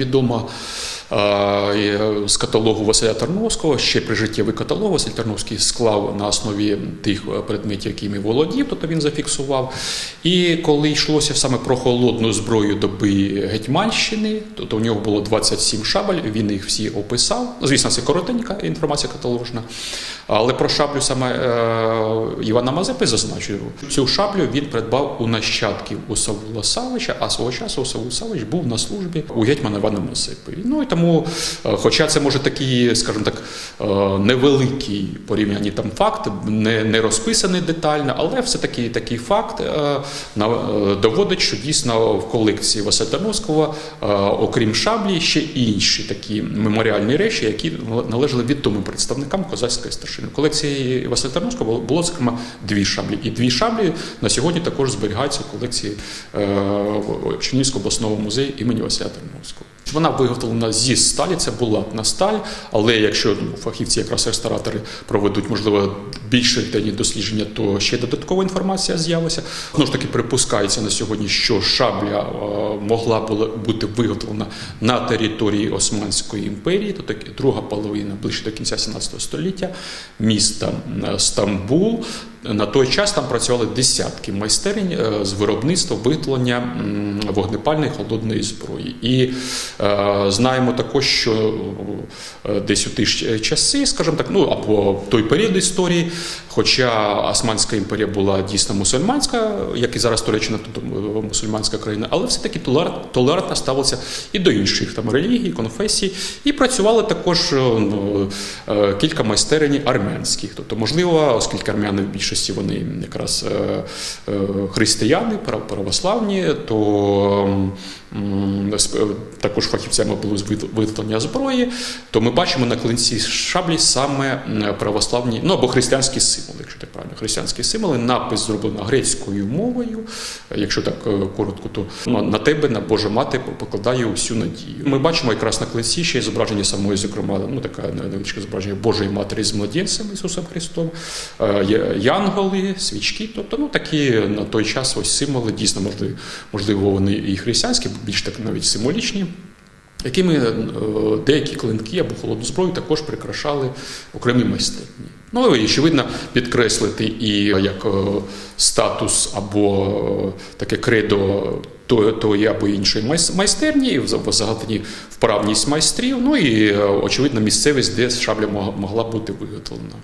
відома з каталогу Василя Тарновського. Ще при життєвий каталог Василь Тарновський склав на основі тих е, предметів, якими володів, тобто він зафіксував. І коли йшлося саме про холодну зброю доби Гетьманщини, тобто у нього було 27 шабель, він їх всі описав. Звісно, це коротенька інформація каталожна. Але про шаблю саме е, Івана Мазепи зазначив, цю шаблю він придбав у нащадків у Савула Савича, а свого часу Савул Савич був на службі у гетьмана Івана Мазепи. Ну і тому, е, хоча це може такий, скажімо так, е, невеликий порівнянні там факт, не, не розписаний детально, але все-таки такий факт е, доводить, що дійсно в колекції Василя е, окрім шаблі, ще інші такі меморіальні речі, які належали відомим представникам козацької старшини. В колекції Василя Тарновського було, зокрема дві шаблі. І дві шаблі на сьогодні також зберігаються в колекції Чернігівського обласного музею імені Василя Тарновського. Вона виготовлена зі сталі, це булатна сталь, але якщо ну, фахівці, якраз ресторатори, проведуть, можливо, більш ретельні дослідження, то ще додаткова інформація з'явиться. Знову ж таки, припускається на сьогодні, що шабля е, могла бути виготовлена на території Османської імперії, то таки друга половина ближче до кінця 17 століття, міста е, Стамбул. На той час там працювали десятки майстерень е, з виробництва виготовлення вогнепальної холодної зброї. І е, знаємо також, що е, десь у ті ж часи, скажімо так, ну або той період історії, хоча Османська імперія була дійсно мусульманська, як і зараз Туреччина, тут е, мусульманська країна, але все-таки толер- толерантно ставилася і до інших там релігій, конфесій, і працювали також ну, кілька майстерень армянських. Тобто, можливо, оскільки армяни в більшості вони якраз е, е, християни, православні, то також фахівцями були виготовлення зброї, то ми бачимо на клинці шаблі саме православні, ну або християнські символи, якщо так правильно, християнські символи, напис зроблено грецькою мовою. Якщо так е, коротко, то на тебе, на Божа мати, покладає усю надію. Ми бачимо якраз на клинці ще й зображення самої, зокрема, ну така невеличке зображення Божої Матері з младенцем Ісусом Христом, е, янголи, свічки. Тобто, ну такі на той час ось символи, дійсно, можливо, можливо, вони і християнські, більш так навіть символічні. Якими е, деякі клинки або холодну зброю також прикрашали окремі майстерні. Ну і очевидно підкреслити і як е, статус або е, таке кредо тої, або іншої майстерні, взагалі вправність майстрів. Ну і е, очевидно місцевість, де шабля могла бути виготовлена.